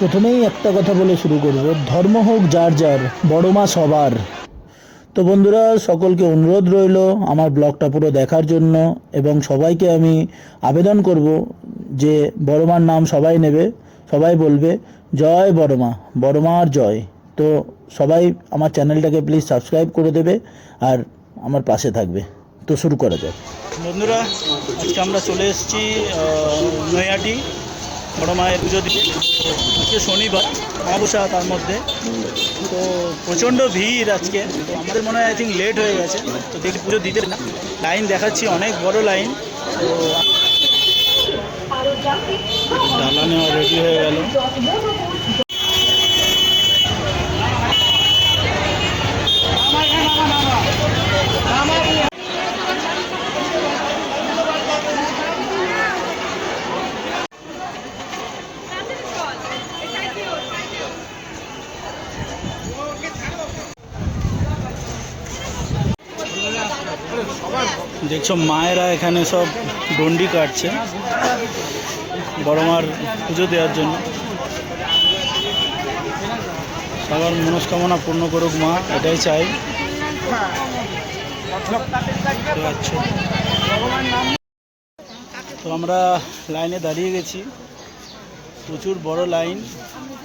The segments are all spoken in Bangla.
প্রথমেই একটা কথা বলে শুরু করব। ধর্ম হোক, যার যার, বড় মা সবার। তো বন্ধুরা, সকলকে অনুরোধ রইল আমার ব্লগটা পুরো দেখার জন্য এবং সবাইকে আমি আবেদন করব যে বড় মার নাম সবাই নেবে, সবাই বলবে, জয় বড় মা, বড় মার জয়। তো সবাই আমার চ্যানেলটাকে প্লিজ সাবস্ক্রাইব করে দেবে আর আমার পাশে থাকবে। তো শুরু করা যাক। বন্ধুরা, আজকে আমরা চলে এসেছি নৈহাটি। বড় মায়ের পুজো দিতে। আজকে শনিবার অমাবস্যা তার মধ্যে। তো প্রচণ্ড ভিড় আজকে। তো আমাদের মনে হয় আই থিঙ্ক লেট হয়ে গেছে। তো দেখি পুজো দিতে না। লাইন দেখাচ্ছি অনেক বড় লাইন। তো ডালা নেওয়া রেডি হয়ে গেল। দেখছ মায়েরা এখানে সব ডন্ডি কাটছে বড় মার পুজো দেওয়ার জন্য। সবার মনস্কামনা পূর্ণ করুক মা, এটাই চাই। তো। আমরা লাইনে দাঁড়িয়ে গেছি। প্রচুর বড় লাইন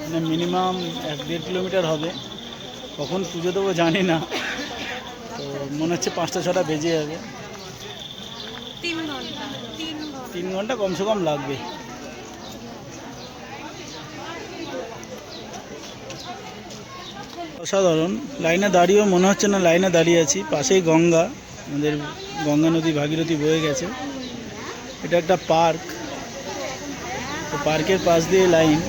মানে মিনিমাম এক দেড় কিলোমিটার হবে। কখন পুজো দেবো জানি না। তো মনে হচ্ছে পাঁচটা ছটা বেজে যাবে। তিন ঘণ্টা কমসে কম লাগবে। অসাধারণ। লাইনে দাঁড়িয়েও মনে হচ্ছে না লাইনে দাঁড়িয়ে আছি। পাশেই গঙ্গা, আমাদের গঙ্গা নদী, ভাগীরথী বয়ে গেছে। এটা একটা পার্ক। তো পার্কের পাশ দিয়ে লাইন।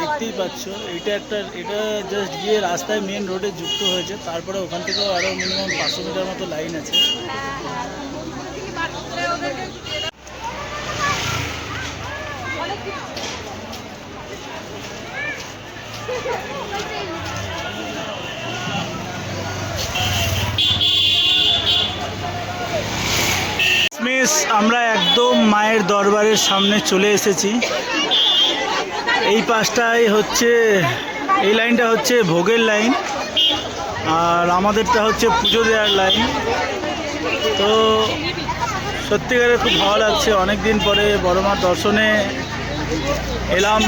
দেখতেই পাচ্ছ, এটা একটা, এটা জাস্ট গিয়ে রাস্তায় মেন রোডে যুক্ত হয়েছে। তারপরে ওখান থেকেও আরও মিনিমাম পাঁচশো মিটার মতো লাইন আছে। আমরা একদম মায়ের দরবারের সামনে চলে এসেছি। এই পাশটাই হচ্ছে, এই লাইনটা হচ্ছে ভোগের লাইন, আর আমাদেরটা হচ্ছে পুজো দেওয়ার লাইন। তো সত্যিকারে খুব ভালো লাগছে অনেক দিন পরে বড় মার দর্শনে এলাম।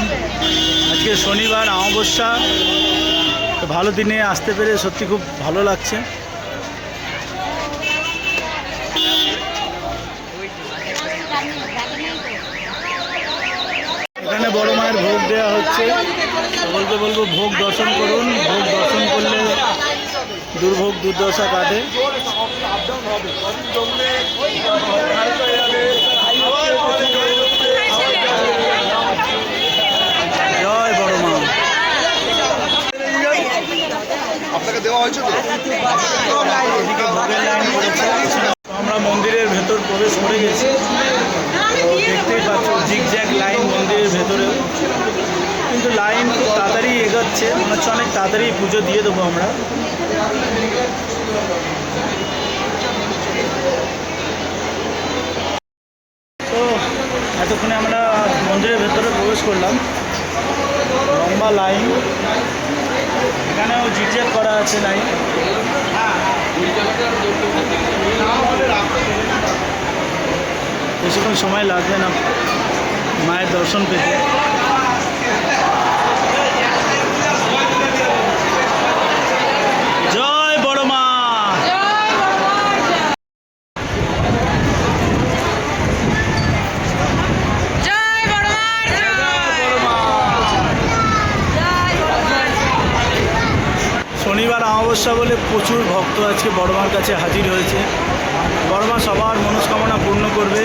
আজকে শনিবার, অমাবস্যা। ভালো দিনে আসতে পেরে সত্যি খুব ভালো লাগছে এখানে বড় মায়ের ভোগ দেওয়া হচ্ছে। সকলকে বলব ভোগ দর্শন করুন। ভোগ দর্শন করলে দুর্ভোগ দুর্দশা কাটে জয় বড় মা আপনাকে দেওয়া হয়েছে তো এদিকে ভোগের লাইন পড়েছে তো আমরা মন্দিরের ভেতর প্রবেশ করে গেছি তো দেখতেই পাচ্ছ জিগজ্যাগ লাইন মন্দিরের ভেতরেও কিন্তু লাইন খুব তাড়াতাড়ি এগোচ্ছে মনে হচ্ছে অনেক তাড়াতাড়ি পুজো দিয়ে দেবো আমরা। তো এতক্ষণে আমরা মন্দিরের ভেতরে প্রবেশ করলাম। লম্বা লাইন। এখানেও জিগজ্যাগ করা আছে লাইন। বেশিক্ষণ সময় লাগবে না মায়ের দর্শন পেতে। অমাবস্যা বলে প্রচুর ভক্ত আজকে বড়মার কাছে হাজির হয়েছে। বড়মা সবার মনস্কামনা পূর্ণ করবে।